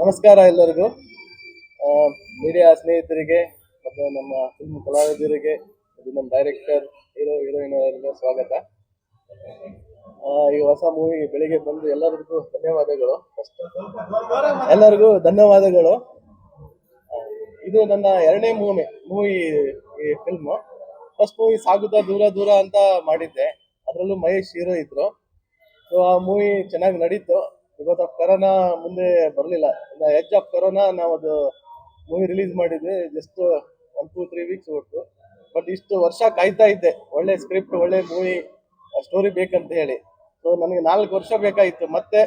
ನಮಸ್ಕಾರ ಎಲ್ಲರಿಗೂ. ಮೀಡಿಯಾ ಸ್ನೇಹಿತರಿಗೆ ಮತ್ತು ನಮ್ಮ ಫಿಲ್ಮ್ ಕಲಾವಿದರಿಗೆ ಮತ್ತು ನಮ್ಮ ಡೈರೆಕ್ಟರ್ ಹೀರೋ ಹೀರೋಯಿನ್ ಅವರಿಗೆ ಸ್ವಾಗತ ಈ ಹೊಸ ಮೂವಿ ಬೆಳಿಗ್ಗೆ ಬಂದು ಎಲ್ಲರಿಗೂ ಧನ್ಯವಾದಗಳು. ಎಲ್ಲರಿಗೂ ಧನ್ಯವಾದಗಳು. ಇದು ನನ್ನ ಎರಡನೇ ಮೂವಿ ಮೂವಿ, ಈ ಫಿಲ್ಮು ಫಸ್ಟ್ ಮೂವಿ ಸಾಗುತ್ತಾ ದೂರ ದೂರ ಅಂತ ಮಾಡಿದ್ದೆ. ಅದರಲ್ಲೂ ಮಹೇಶ್ ಹೀರೋ ಇದ್ರು. ಸೊ ಆ ಮೂವಿ ಚೆನ್ನಾಗಿ ನಡೀತು. ಬಿಕಾಸ್ ಆಫ್ ಕರೋನಾ ಮುಂದೆ ಬರಲಿಲ್ಲ. ಎಜ್ ಆಫ್ ಕರೋನಾ ನಾವು ಅದು ಮೂವಿ ರಿಲೀಸ್ ಮಾಡಿದ್ವಿ just one two three weeks ಒಟ್ಟು ಬಟ್ ಇಷ್ಟು ವರ್ಷ ಕಾಯ್ತಾ ಇದ್ದೆ. ಒಳ್ಳೆ ಸ್ಕ್ರಿಪ್ಟ್ ಒಳ್ಳೆ ಮೂವಿ ಸ್ಟೋರಿ ಬೇಕಂತ ಹೇಳಿ. ಸೊ ನನಗೆ ನಾಲ್ಕು ವರ್ಷ ಬೇಕಾಗಿತ್ತು. ಮತ್ತೆ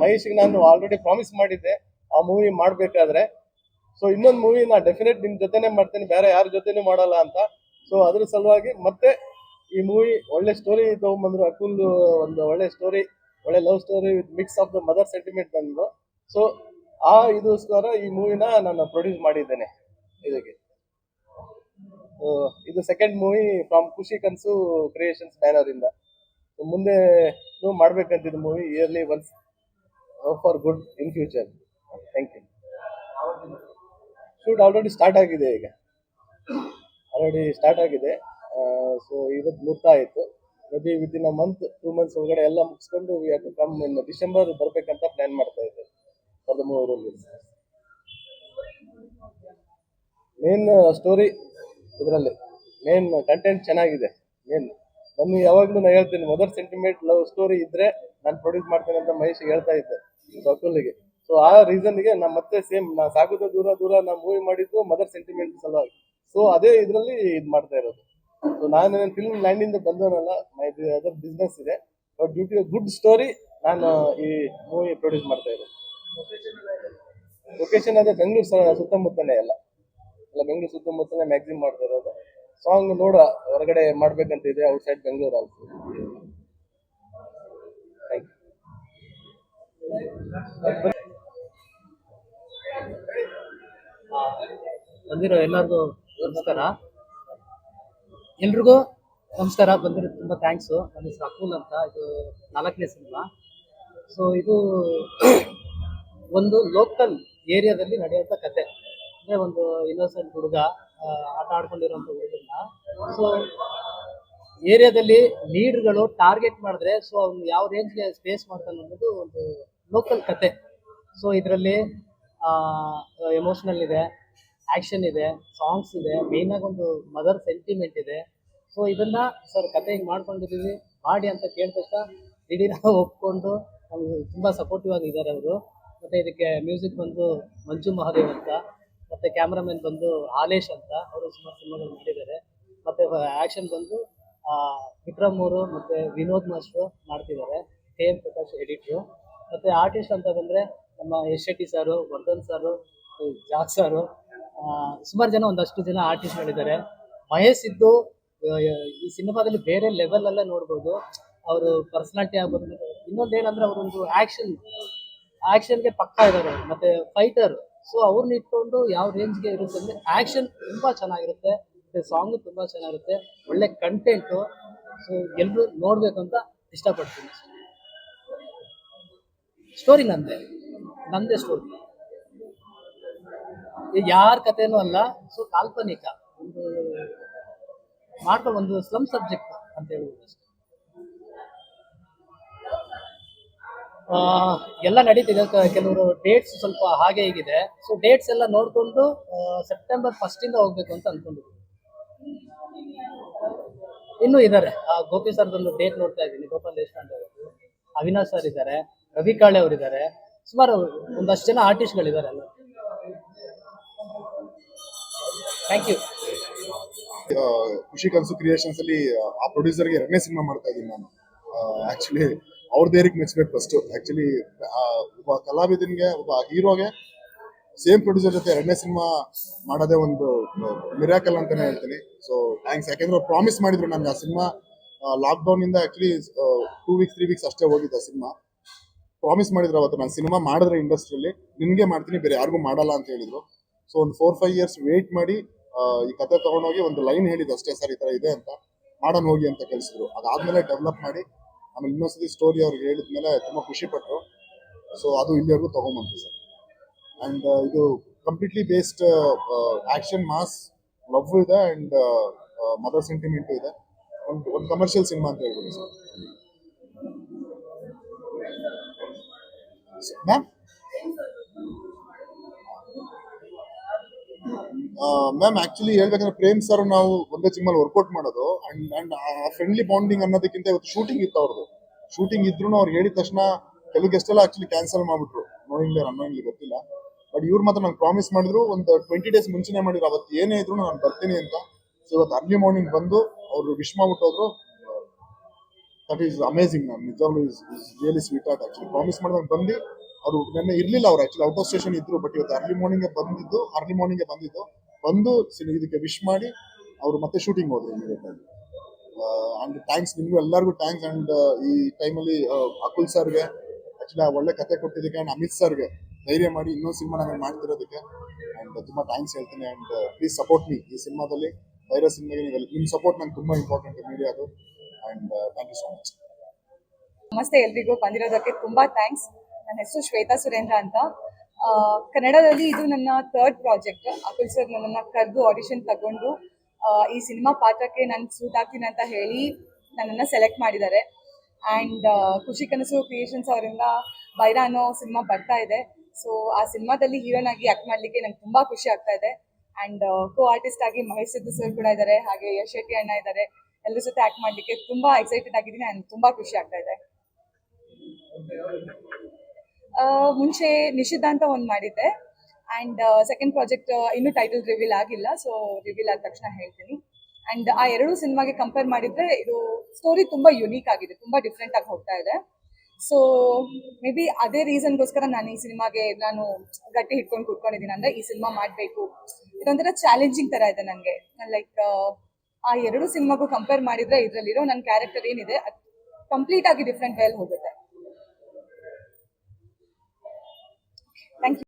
ಮಹೇಶ್ಗೆ ನಾನು ಆಲ್ರೆಡಿ ಪ್ರಾಮಿಸ್ ಮಾಡಿದ್ದೆ, ಆ ಮೂವಿ ಮಾಡಬೇಕಾದ್ರೆ. ಸೊ ಇನ್ನೊಂದು ಮೂವಿ ನಾ ಡೆಫಿನೆಟ್ ನಿಮ್ ಜೊತೆನೆ ಮಾಡ್ತೇನೆ, ಬೇರೆ ಯಾರ ಜೊತೆನೂ ಮಾಡಲ್ಲ ಅಂತ. ಸೊ ಅದ್ರ ಸಲುವಾಗಿ ಮತ್ತೆ ಈ ಮೂವಿ ಒಳ್ಳೆ ಸ್ಟೋರಿ ತಗೊಂಡ್ಬಂದ್ರು ಅಕುಲ್ ಒಂದು ಒಳ್ಳೆ ಸ್ಟೋರಿ ಒಳ್ಳೆ love story with mix of the mother sentiment ಬಂದು. ಸೊ ಆ ಇದಕ್ಕೋಸ್ಕರ ಈ ಮೂವಿನ ನಾನು ಪ್ರೊಡ್ಯೂಸ್ ಮಾಡಿದ್ದೇನೆ ಇದಕ್ಕೆ ಇದು ಸೆಕೆಂಡ್ ಮೂವಿ ಫ್ರಮ್ ಖುಷಿ ಕನ್ಸು ಕ್ರಿಯೇಷನ್ಸ್ ಬ್ಯಾನರ್ ಇಂದ. ಮುಂದೆ ಮಾಡ್ಬೇಕಂತಿದ್ದು movie early once for good in future thank you shoot already start ಆಗಿದೆ ಈಗ. ಆಲ್ರೆಡಿ ಸ್ಟಾರ್ಟ್ ಆಗಿದೆ. ಸೊ ಇವತ್ತು ಮುಹೂರ್ತ ಆಯಿತು. Maybe with a month two months ಒಳಗಡೆ ಎಲ್ಲ ಮುಗಿಸ್ಕೊಂಡು ಕಮ್ ಇನ್ ಡಿಸೆಂಬರ್ ಬರ್ಬೇಕಂತ ಪ್ಲಾನ್ ಮಾಡ್ತಾ ಇದ್ದೇವೆ for the movie release main story ಇದರಲ್ಲಿ ಮೇನ್ ಕಂಟೆಂಟ್ ಚೆನ್ನಾಗಿದೆ ಮೇನ್ ನಾನು ಯಾವಾಗಲೂ ನಾನು ಹೇಳ್ತೀನಿ ಮದರ್ ಸೆಂಟಿಮೆಂಟ್ ಲವ್ ಸ್ಟೋರಿ ಇದ್ರೆ ನಾನು ಪ್ರೊಡ್ಯೂಸ್ ಮಾಡ್ತೇನೆ ಅಂತ ಮಹೇಶ್ ಹೇಳ್ತಾ ಇದ್ದೆ ಅಕುಲ್ಗೆ ಸೊ ಆ ರೀಸನ್ಗೆ ನಾ ಮತ್ತೆ ಸೇಮ್ ನಾ ಸಾಗುತ್ತ ದೂರ ದೂರ ನಾ ಮೂವಿ ಮಾಡಿದ್ದು ಮದರ್ ಸೆಂಟಿಮೆಂಟ್ ಸಲುವಾಗಿ. ಸೊ ಅದೇ ಇದರಲ್ಲಿ ಇದು ಮಾಡ್ತಾ ಇರೋದು. ಸೊ ನಾನು ಫಿಲ್ಮ್ ಲ್ಯಾಂಡಿಂದ ಬಂದವನಲ್ಲ ಮೈ ಅದರ್ ಬಿಸ್ನೆಸ್ ಇದೆ. But due to good story ನಾನು ಈ ಮೂವಿ ಪ್ರೊಡ್ಯೂಸ್ ಮಾಡ್ತಾ ಇರೋದು ಲೊಕೇಶನ್ ಅದೇ ಬೆಂಗಳೂರು ಸುತ್ತಮುತ್ತನೇ ಎಲ್ಲ. ಎಲ್ಲ ಬೆಂಗಳೂರು ಸುತ್ತಮುತ್ತನೇ ಮ್ಯಾಕ್ಸಿಮ್ ಮಾಡ್ತಾ ಇರೋದು. ಸಾಂಗ್ ನೋಡ ಹೊರಗಡೆ ಮಾಡ್ಬೇಕಂತ ಇದೆ ಔಟ್ ಸೈಡ್ ಬೆಂಗಳೂರು ಆಲ್ಸೋ ಬಂದಿರೋ ಎಲ್ಲರಿಗೂ ನಮಸ್ಕಾರ. ಎಲ್ರಿಗೂ ನಮಸ್ಕಾರ ಬಂದಿರೋ ತುಂಬ ಥ್ಯಾಂಕ್ಸು ನನ್ನ ಹೆಸರು ಅಕುಲ್ ಅಂತ, ಇದು ನಾಲ್ಕನೇ ಸಿನಿಮಾ. ಸೊ ಇದು ಒಂದು ಲೋಕಲ್ ಏರಿಯಾದಲ್ಲಿ ನಡೆಯುವಂಥ ಕತೆ. ಅಂದರೆ ಒಂದು ಇನ್ನೋಸೆಂಟ್ ಹುಡುಗ ಆಟ ಆಡ್ಕೊಂಡಿರೋಂಥ ಹುಡುಗನ್ನ. ಸೊ ಏರಿಯಾದಲ್ಲಿ ಲೀಡ್ರ್ಗಳು ಟಾರ್ಗೆಟ್ ಮಾಡಿದ್ರೆ ಸೊ ಅವ್ನು ಯಾವ ರೇಂಜ್ಗೆ ಸ್ಪೇಸ್ ಮಾಡ್ತಾನೆ ಅನ್ನೋದು ಒಂದು ಲೋಕಲ್ ಕತೆ. ಸೊ ಇದರಲ್ಲಿ ಎಮೋಷ್ನಲ್ ಇದೆ. ಆ್ಯಕ್ಷನ್ ಇದೆ ಸಾಂಗ್ಸ್ ಇದೆ ಮೇಯ್ನಾಗಿ ಒಂದು ಮದರ್ ಸೆಂಟಿಮೆಂಟ್ ಇದೆ. ಸೊ ಇದನ್ನ ಸರ್ ಕತೆ ಹಿಂಗೆ ಮಾಡ್ಕೊಂಡಿದ್ದೀವಿ ಮಾಡಿ ಅಂತ ಕೇಳಿದ ತಕ್ಷಣ ನಾವು ಒಪ್ಕೊಂಡು ನಮ್ಗೆ ತುಂಬ ಸಪೋರ್ಟಿವ್ ಆಗಿದ್ದಾರೆ ಅವರು. ಮತ್ತು ಇದಕ್ಕೆ ಮ್ಯೂಸಿಕ್ ಬಂದು ಮಂಜು ಮಹಾದೇವ್ ಅಂತ, ಮತ್ತು ಕ್ಯಾಮ್ರಾಮನ್ ಬಂದು ಆಲೇಶ್ ಅಂತ, ಅವರು ಸುಮಾರು ಸಿನಿಮಾಗಳು ಮಾಡಿದ್ದಾರೆ. ಮತ್ತು ಆ್ಯಕ್ಷನ್ ಬಂದು ವಿಕ್ರಮ್ ಅವರು ಮತ್ತು ವಿನೋದ್ ಮಾಸ್ಟ್ರು ಮಾಡ್ತಿದ್ದಾರೆ, ಕೆ ಎಂ ಪ್ರಕಾಶ್ ಎಡಿಟ್ರು. ಮತ್ತು ಆರ್ಟಿಸ್ಟ್ ಅಂತ ಬಂದರೆ ನಮ್ಮ ಯಶ್ ಶೆಟ್ಟಿ ಸಾರು, ವರ್ಧನ್ ಸಾರು, ಜಾಕ್ ಸರು ಸುಮಾರು ಜನ ಒಂದಷ್ಟು ಜನ ಆರ್ಟಿಸ್ಟ್ಗಳಿದ್ದಾರೆ ಮಹೇಶ್ ಇದ್ದು ಈ ಸಿನಿಮಾದಲ್ಲಿ ಬೇರೆ ಲೆವೆಲಲ್ಲೇ ನೋಡ್ಬೋದು. ಅವರು ಪರ್ಸನಾಲಿಟಿ ಆಗ್ಬೋದು. ಇನ್ನೊಂದು ಏನಂದ್ರೆ ಅವರೊಂದು ಆಕ್ಷನ್ ಆಕ್ಷನ್ಗೆ ಪಕ್ಕ ಇದ್ದಾರೆ ಮತ್ತೆ ಫೈಟರ್ ಸೊ ಅವ್ರನ್ನ ಇಟ್ಕೊಂಡು ಯಾವ ರೇಂಜ್ಗೆ ಇರುತ್ತೆ ಅಂದ್ರೆ ಆಕ್ಷನ್ ತುಂಬಾ ಚೆನ್ನಾಗಿರುತ್ತೆ. ಮತ್ತೆ ಸಾಂಗ್ ತುಂಬಾ ಚೆನ್ನಾಗಿರುತ್ತೆ. ಒಳ್ಳೆ ಕಂಟೆಂಟ್ ಸೊ ಎಲ್ಲರೂ ನೋಡಬೇಕು ಅಂತ ಇಷ್ಟಪಡ್ತೀನಿ. ಸ್ಟೋರಿ ನಂದೆ. ನಂದೇ ಸ್ಟೋರಿ ಯಾರ ಕಥೆನೂ ಅಲ್ಲ ಸೊ ಕಾಲ್ಪನಿಕ ಒಂದು ಮಾಡ್ಕೊಂಡು ಒಂದು ಸ್ಲಮ್ ಸಬ್ಜೆಕ್ಟ್ ಅಂತ ಆ, ಎಲ್ಲ ನಡೀತಿದೆ ಕೆಲವರು ಡೇಟ್ಸ್ ಸ್ವಲ್ಪ ಹಾಗೆ ಹೀಗಿದೆ. ಸೊ ಡೇಟ್ಸ್ ಎಲ್ಲ ನೋಡಿಕೊಂಡು ಸೆಪ್ಟೆಂಬರ್ ಫಸ್ಟಿಂದ ಹೋಗ್ಬೇಕು ಅಂತ ಅನ್ಕೊಂಡಿದ್ವಿ ಇನ್ನೂ ಇದ್ದಾರೆ ಗೋಪಿ ಸರ್ದೊಂದು ಡೇಟ್ ನೋಡ್ತಾ ಇದ್ದೀನಿ ಗೋಪಾಲ್ ದೇಶಪಾಂಡೆ ಅವರು. ಅವಿನಾಶ್ ಸರ್ ಇದ್ದಾರೆ ರವಿ ಕಾಳೆ ಅವರು ಸುಮಾರು ಒಂದಷ್ಟು ಜನ ಆರ್ಟಿಸ್ಟ್ಗಳಿದ್ದಾರೆ ಎಲ್ಲ ಥ್ಯಾಂಕ್ ಯು ಖುಷಿ ಕನಸು ಕ್ರಿಯೇಷನ್ಸ್ ಅಲ್ಲಿ, ಆ ಪ್ರೊಡ್ಯೂಸರ್ಗೆ ಎರಡನೇ ಸಿನಿಮಾ ಮಾಡ್ತಾ ಇದ್ದೀನಿ ನಾನು. ಆಕ್ಚುಲಿ ಅವ್ರ ದೇರಿಗೆ ಮೆಚ್ಚಬೇಕು ಫಸ್ಟ್ ಆಕ್ಚುಲಿ ಒಬ್ಬ ಕಲಾವಿದನ್ಗೆ, ಒಬ್ಬ ಹೀರೋಗೆ ಸೇಮ್ ಪ್ರೊಡ್ಯೂಸರ್ ಜೊತೆ ಎರಡನೇ ಸಿನಿಮಾ ಮಾಡೋದೇ ಒಂದು ಮಿರಾಕಲ್ ಅಂತಾನೆ ಹೇಳ್ತೀನಿ. ಸೊ ಥ್ಯಾಂಕ್ಸ್ ಯಾಕೆಂದ್ರೆ ಪ್ರಾಮಿಸ್ ಮಾಡಿದ್ರು ನನಗೆ ಆ ಸಿನಿಮಾ ಲಾಕ್ಡೌನ್ ಇಂದ actually two weeks three weeks ಅಷ್ಟೇ ಹೋಗಿದ್ದೆ ಸಿನಿಮಾ ಪ್ರಾಮಿಸ್ ಮಾಡಿದ್ರು ಅವತ್ತು. ನಾನು ಸಿನಿಮಾ ಮಾಡಿದ್ರೆ ಇಂಡಸ್ಟ್ರಿಯಲ್ಲಿ ನಿಮಗೆ ಮಾಡ್ತೀನಿ, ಬೇರೆ ಯಾರಿಗೂ ಮಾಡಲ್ಲ ಅಂತ ಹೇಳಿದ್ರು. ಸೊ ಒಂದು ಫೋರ್ ಫೈವ್ ಇಯರ್ಸ್ ವೇಟ್ ಮಾಡಿ ಈ ಕತೆ ತಗೊಂಡೋಗಿ ಒಂದು ಲೈನ್ ಹೇಳಿದ್ದು ಅಷ್ಟೇ ಸರ್, ಈ ತರ ಇದೆ ಅಂತ. ಮಾಡೋಣ ಹೋಗಿ ಅಂತ ಕಳಿಸಿದ್ರು. ಅದಾದ್ಮೇಲೆ ಡೆವಲಪ್ ಮಾಡಿ, ಆಮೇಲೆ ಇನ್ನೊಂದ್ಸತಿ ಸ್ಟೋರಿ ಅವ್ರಿಗೆ ಹೇಳಿದ್ಮೇಲೆ ತುಂಬಾ ಖುಷಿ ಪಟ್ಟರು ಸೊ ಅದು ಇಲ್ಲಿವರೆಗೂ ತಗೊಂಬಂತು ಸರ್. ಅಂಡ್ ಇದು completely based action mass love ಇದೆ ಅಂಡ್ ಮದರ್ ಸೆಂಟಿಮೆಂಟ್ ಇದೆ. ಒಂದು ಒಂದು ಕಮರ್ಷಿಯಲ್ ಸಿನಿಮಾ ಅಂತ ಹೇಳ್ಬೋದು ಸರ್. ಮ್ಯಾಮ್ ಮ್ಯಾಮ್ ಆಕ್ಚುಲಿ ಹೇಳ್ಬೇಕಂದ್ರೆ ಪ್ರೇಮ್ ಸರ್ ನಾವು ಒಂದೇ ಜಿಮ್ಮಲ್ಲಿ ವರ್ಕೌಟ್ ಮಾಡೋದು. ಅಂಡ್ ಅಂಡ್ ಆ ಫ್ರೆಂಡ್ಲಿ ಬಾಂಡಿಂಗ್ ಅನ್ನೋದಕ್ಕಿಂತ ಇವತ್ತು ಶೂಟಿಂಗ್ ಇತ್ತು ಅವ್ರದ್ದು ಶೂಟಿಂಗ್ ಇದ್ರು ಅವ್ರು ಹೇಳಿದ ತಕ್ಷಣ ಕೆಲವು ಗೆಸ್ಟ್ ಎಲ್ಲ ಆಕ್ಚುಲಿ ಕ್ಯಾನ್ಸಲ್ ಮಾಡ್ಬಿಟ್ರು. ನೋಯಿಂಗ್ಲಿ ಅನ್ನೋಂಗ್ಲಿ ಗೊತ್ತಿಲ್ಲ. ಬಟ್ ಇವ್ರು ಮಾತ್ರ ನಂಗೆ ಪ್ರಾಮಿಸ್ ಮಾಡಿದ್ರು, ಒಂದು ಟ್ವೆಂಟಿ ಡೇಸ್ ಮುಂಚೆನೆ ಮಾಡಿದ್ರು. ಅವತ್ತು ಏನೇ ಇದ್ರು ನಾನು ಬರ್ತೀನಿ ಅಂತ. ಸೊ ಇವತ್ತು ಅರ್ಲಿ ಮಾರ್ನಿಂಗ್ ಬಂದು ಅವರು ವಿಶ್ ಮಾಡ್ಬಿಟ್ಟು ಹೋದ್ರು. ದಟ್ ಈಸ್ ಅಮೇಸಿಂಗ್ ಮ್ಯಾಮ್ ನಿಜವಾಗ್ಲೂ is is really sweet actually promise ಮಾಡಿದಾಗ ಬಂದು, ಅವರು ನೆನ್ನೆ ಇರ್ಲಿಲ್ಲ ಅವ್ರು ಆಕ್ಚುಲಿ ಔಟ್ ಆಫ್ ಸ್ಟೇಷನ್ ಇದ್ರು ಬಟ್ ಇವತ್ತು ಅರ್ಲಿ ಮಾರ್ನಿಂಗ್ ಬಂದಿದ್ದು ಅರ್ಲಿ ಮಾರ್ನಿಂಗ್ ಬಂದಿದ್ದು. ಬಂದು ಇದಕ್ಕೆ ವಿಶ್ ಮಾಡಿ ಅವರು ಮತ್ತೆ ಶೂಟಿಂಗ್ ಹೋದ್ರು ಇಮಿಡಿಯೇಟ್ ಆಗಿ. ಅಂಡ್ ಥ್ಯಾಂಕ್ಸ್ ನಿಮ್ಗೂ ಎಲ್ಲರಿಗೂ ಥ್ಯಾಂಕ್ಸ್ ಅಂಡ್ ಈ ಟೈಮಲ್ಲಿ ಅಕುಲ್ ಸರ್ಗೆ ಆಕ್ಚುಲಿ ಒಳ್ಳೆ ಕತೆ ಕೊಟ್ಟಿದ್ದಕ್ಕೆ ಅಂಡ್ ಅಮಿತ್ ಸರ್ಗೆ ಧೈರ್ಯ ಮಾಡಿ ಇನ್ನೊಂದು ಸಿನಿಮಾ ನಾನು ಮಾಡ್ತಿರೋದಕ್ಕೆ ಅಂಡ್ ತುಂಬಾ ಥ್ಯಾಂಕ್ಸ್ ಹೇಳ್ತೀನಿ ಅಂಡ್ ಪ್ಲೀಸ್ ಸಪೋರ್ಟ್ ಮೀ ಈ ಸಿನಿಮಾದಲ್ಲಿ ಧೈರ್ಯ ಸಿನಿಮಾಗೆ ನೀವು ನಿಮ್ಮ ಸಪೋರ್ಟ್ ನಂಗೆ ತುಂಬಾ important ಮೀಡಿಯಾದು and thank you so much ನಮಸ್ತೆ ಎಲ್ರಿಗೂ ಬಂದಿರೋದಕ್ಕೆ ತುಂಬಾ ಥ್ಯಾಂಕ್ಸ್ ನನ್ನ ಹೆಸರು ಶ್ವೇತಾ ಸುರೇಂದ್ರ ಅಂತ. ಕನ್ನಡದಲ್ಲಿ ಇದು ನನ್ನ ಥರ್ಡ್ ಪ್ರಾಜೆಕ್ಟ್ ಅಕುಲ್ ಸರ್ ನನ್ನನ್ನು ಕರೆದು ಆಡಿಷನ್ ತಗೊಂಡು ಈ ಸಿನಿಮಾ ಪಾತ್ರಕ್ಕೆ ನಾನು ಸೂಟ್ ಆಗ್ತೀನಿ ಅಂತ ಹೇಳಿ ನನ್ನನ್ನು ಸೆಲೆಕ್ಟ್ ಮಾಡಿದ್ದಾರೆ. ಆ್ಯಂಡ್ ಖುಷಿ ಕನಸು ಕ್ರಿಯೇಷನ್ಸ್ ಅವರಿಂದ ಬೈರ ಅನ್ನೋ ಸಿನಿಮಾ ಬರ್ತಾ ಇದೆ. ಸೊ ಆ ಸಿನಿಮಾದಲ್ಲಿ ಹೀರೋನ್ ಆಗಿ ಆ್ಯಕ್ಟ್ ಮಾಡಲಿಕ್ಕೆ ನಂಗೆ ತುಂಬ ಖುಷಿ ಆಗ್ತಾ ಇದೆ. ಆ್ಯಂಡ್ ಕೋ ಆರ್ಟಿಸ್ಟ್ ಆಗಿ ಮಹೇಶ್ ಸಿದ್ದು ಸರ್ ಕೂಡ ಇದ್ದಾರೆ ಹಾಗೆ ಯಶ್ ಶೆಟ್ಟಿ ಅಣ್ಣ ಇದ್ದಾರೆ ಎಲ್ಲರ ಜೊತೆ ಆ್ಯಕ್ಟ್ ಮಾಡಲಿಕ್ಕೆ ತುಂಬ ಎಕ್ಸೈಟೆಡ್ ಆಗಿದ್ದೀನಿ ಆ್ಯಂಡ್ ತುಂಬ ಖುಷಿ ಆಗ್ತಾ ಇದೆ. ಮುಂಚೆ ನಿಷಿದ್ಧ ಅಂತ ಒಂದು ಮಾಡಿದ್ದೆ. ಆ್ಯಂಡ್ ಸೆಕೆಂಡ್ ಪ್ರಾಜೆಕ್ಟ್ ಇನ್ನೂ ಟೈಟಲ್ ರಿವೀಲ್ ಆಗಿಲ್ಲ ಸೊ ರಿವೀಲ್ ಆದ ತಕ್ಷಣ ಹೇಳ್ತೀನಿ. ಆ್ಯಂಡ್ ಆ ಎರಡು ಸಿನಿಮಾಗೆ ಕಂಪೇರ್ ಮಾಡಿದ್ರೆ ಇದು ಸ್ಟೋರಿ ತುಂಬ ಯುನೀಕ್ ಆಗಿದೆ, ತುಂಬ ಡಿಫ್ರೆಂಟ್ ಆಗಿ ಹೋಗ್ತಾ ಇದೆ. ಸೊ ಮೇ ಬಿ ಅದೇ ರೀಸನ್ಗೋಸ್ಕರ ನಾನು ಈ ಸಿನಿಮಾಗೆ ನಾನು ಗಟ್ಟಿ ಹಿಡ್ಕೊಂಡು ಕೂತ್ಕೊಂಡಿದ್ದೀನಿ. ಅಂದರೆ ಈ ಸಿನಿಮಾ ಮಾಡಬೇಕು. ಇದೊಂಥರ ಚಾಲೆಂಜಿಂಗ್ ಥರ ಇದೆ ನನಗೆ ಲೈಕ್ ಆ ಎರಡು ಸಿನಿಮಾಗೂ ಕಂಪೇರ್ ಮಾಡಿದ್ರೆ ಇದರಲ್ಲಿರೋ ನನ್ನ ಕ್ಯಾರೆಕ್ಟರ್ ಏನಿದೆ ಕಂಪ್ಲೀಟ್ ಆಗಿ ಡಿಫ್ರೆಂಟ್ ವೇಲ್ ಹೋಗುತ್ತೆ. Thank you